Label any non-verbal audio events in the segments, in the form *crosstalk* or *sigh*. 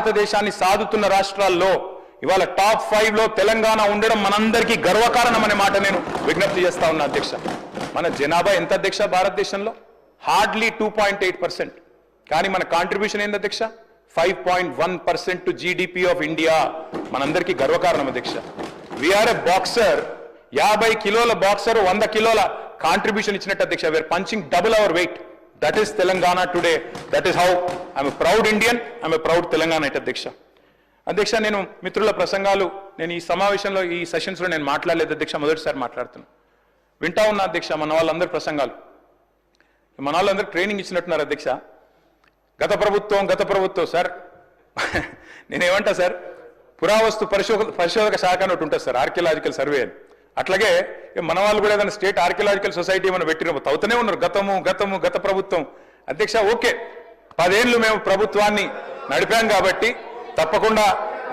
భారతదేశాన్ని సాధుతున్న రాష్ట్రాల్లో ఇవాళ టాప్ ఫైవ్లో తెలంగాణ ఉండడం మనందరికీ గర్వకారణం అనే మాట నేను విజ్ఞప్తి చేస్తా ఉన్నా అధ్యక్ష. మన జనాభా ఎంత అధ్యక్ష భారతదేశంలో? Hardly two point eight percent కానీ మన కాంట్రిబ్యూషన్ ఏంది అధ్యక్ష? Five point one percent to GDP of India మనందరికీ గర్వకారణం అధ్యక్ష. వీఆర్ ఎ బాక్సర్ యాభై కిలోల బాక్సర్ వంద కిలోల కాంట్రిబ్యూషన్ ఇచ్చినట్టు అధ్యక్ష. We are punching double our weight that is Telangana today that is how I'm proud Indian I'm proud Telangana అయితే అధ్యక్ష అధ్యక్ష నేను మిత్రుల ప్రసంగాలు నేను ఈ సమావేశంలో ఈ సెషన్స్లో నేను మాట్లాడలేదు అధ్యక్ష మొదటిసారి మాట్లాడుతున్నాను వింటా ఉన్నా అధ్యక్ష మన వాళ్ళందరి ప్రసంగాలు. మన వాళ్ళందరూ ట్రైనింగ్ ఇచ్చినట్టున్నారు అధ్యక్ష. గత ప్రభుత్వం గత ప్రభుత్వం సార్. *laughs* నేనేమంటా సార్? పురావస్తు పరిశోధక పరిశోధక శాఖ అని ఒకటి ఉంటుంది సార్. ఆర్కియలాజికల్ సర్వే అని. అట్లాగే మన వాళ్ళు కూడా ఏదైనా స్టేట్ ఆర్కియలాజికల్ సొసైటీ ఏమైనా పెట్టిన అవుతూనే ఉన్నారు. గతము గతము గత ప్రభుత్వం. అధ్యక్ష ఓకే. పదేళ్ళు మేము ప్రభుత్వాన్ని నడిపాం కాబట్టి తప్పకుండా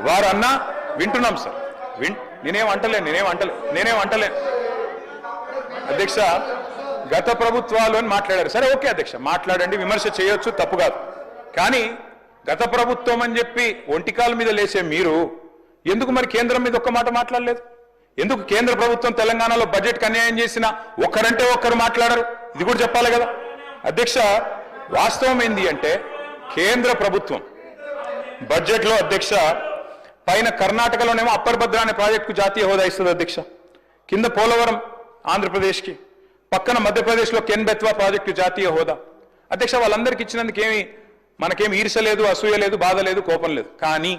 వారు అన్నా వింటున్నాం సార్. విన్ నేనేం అంటలేను నేనేం అంటలే నేనేం అంటలేను. అధ్యక్ష గత ప్రభుత్వాలు అని మాట్లాడారు. సరే ఓకే అధ్యక్ష మాట్లాడండి విమర్శ చేయొచ్చు తప్పు కాదు. కానీ గత ప్రభుత్వం అని చెప్పి ఒంటికాల మీద లేసే మీరు ఎందుకు మరి కేంద్రం మీద ఒక్క మాట మాట్లాడలేదు? ఎందుకు కేంద్ర ప్రభుత్వం తెలంగాణలో బడ్జెట్కి అన్యాయం చేసినా ఒక్కరంటే ఒక్కరు మాట్లాడరు? ఇది కూడా చెప్పాలి కదా. అధ్యక్ష వాస్తవం ఏంది అంటే కేంద్ర ప్రభుత్వం బడ్జెట్లో అధ్యక్ష పైన కర్ణాటకలోనేమో అప్పర్ భద్ర అనే ప్రాజెక్టుకు జాతీయ హోదా ఇస్తుంది అధ్యక్ష. కింద పోలవరం ఆంధ్రప్రదేశ్కి. పక్కన మధ్యప్రదేశ్లో కెన్ బెత్వా ప్రాజెక్టు జాతీయ హోదా. అధ్యక్ష వాళ్ళందరికీ ఇచ్చినందుకు ఏమి మనకేం ఈర్ష లేదు అసూయ లేదు బాధ లేదు కోపం లేదు. కానీ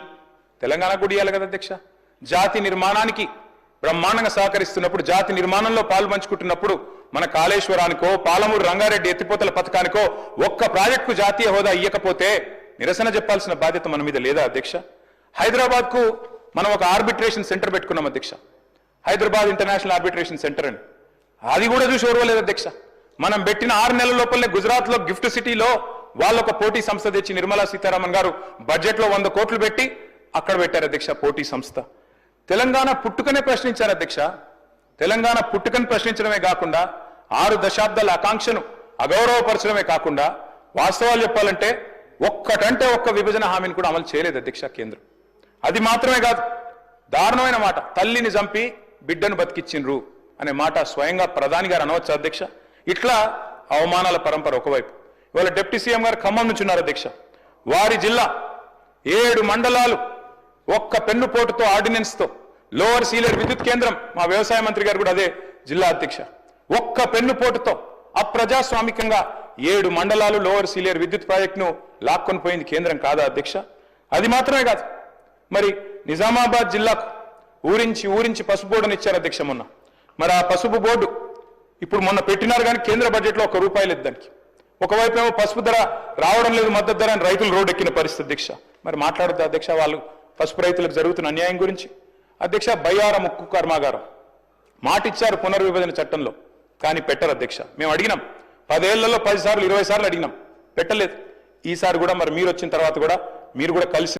తెలంగాణ కూడా ఇవ్వాలి కదా అధ్యక్ష. జాతి నిర్మాణానికి బ్రహ్మాండంగా సహకరిస్తున్నప్పుడు జాతి నిర్మాణంలో పాలు పంచుకుంటున్నప్పుడు మన కాళేశ్వరానికో పాలమూరు రంగారెడ్డి ఎత్తిపోతల పథకానికో ఒక్క ప్రాజెక్టుకు జాతీయ హోదా ఇయ్యకపోతే నిరసన చెప్పాల్సిన బాధ్యత మన మీద లేదా అధ్యక్ష? హైదరాబాద్కు మనం ఒక ఆర్బిట్రేషన్ సెంటర్ పెట్టుకున్నాం అధ్యక్ష. హైదరాబాద్ ఇంటర్నేషనల్ ఆర్బిట్రేషన్ సెంటర్ అని. అది కూడా చూసి ఓర్వలేదు అధ్యక్ష. మనం పెట్టిన ఆరు నెలల లోపలనే గుజరాత్లో గిఫ్ట్ సిటీలో వాళ్ళు ఒక పోటీ సంస్థ తెచ్చి నిర్మలా సీతారామన్ గారు బడ్జెట్లో వంద కోట్లు పెట్టి అక్కడ పెట్టారు అధ్యక్ష పోటీ సంస్థ. తెలంగాణ పుట్టుకనే ప్రశ్నించారు అధ్యక్ష. తెలంగాణ పుట్టుకని ప్రశ్నించడమే కాకుండా ఆరు దశాబ్దాల ఆకాంక్షను అగౌరవపరచడమే కాకుండా వాస్తవాలు చెప్పాలంటే ఒక్కటంటే ఒక్క విభజన హామీని కూడా అమలు చేయలేదు అధ్యక్ష కేంద్రం. అది మాత్రమే కాదు దారుణమైన మాట తల్లిని చంపి బిడ్డను బతికిచ్చిండ్రు అనే మాట స్వయంగా ప్రధాని గారు అనవచ్చు అధ్యక్ష? ఇట్లా అవమానాల పరంపర ఒకవైపు. ఇవాళ డిప్యూటీ సీఎం గారు ఖమ్మం నుంచి ఉన్నారు అధ్యక్ష. వారి జిల్లా ఏడు మండలాలు ఒక్క పెన్ను పోటుతో ఆర్డినెన్స్తో లోవర్ సీలర్ విద్యుత్ కేంద్రం మా వ్యవసాయ మంత్రి గారు కూడా అదే జిల్లా అధ్యక్ష. ఒక్క పెన్ను పోటుతో అప్రజాస్వామికంగా ఏడు మండలాలు లోవర్ సీలియర్ విద్యుత్ ప్రాజెక్టును లాక్కొని పోయింది కేంద్రం కాదా అధ్యక్ష? అది మాత్రమే కాదు. మరి నిజామాబాద్ జిల్లాకు ఊరించి ఊరించి పసుపు బోర్డుని ఇచ్చారు అధ్యక్ష మొన్న. మరి ఆ పసుపు బోర్డు ఇప్పుడు మొన్న పెట్టినారు కానీ కేంద్ర బడ్జెట్లో ఒక రూపాయి లేదు దానికి. ఒకవైపు ఏమో పసుపు ధర రావడం లేదు మద్దతు ధర అని రైతులు రోడ్డు ఎక్కిన పరిస్థితి అధ్యక్ష. మరి మాట్లాడద్దు అధ్యక్ష వాళ్ళు? పసుపు రైతులకు జరుగుతున్న అన్యాయం గురించి అధ్యక్ష బయ్యారం ఉక్కు కర్మాగారం మాటిచ్చారు పునర్విభజన చట్టంలో. కానీ పెట్టరు అధ్యక్ష. మేము అడిగినాం. పదేళ్ళలో పది సార్లు ఇరవై సార్లు అడిగినాం. పెట్టలేదు. ఈసారి కూడా మరి మీరు వచ్చిన తర్వాత కూడా మీరు కూడా కలిసి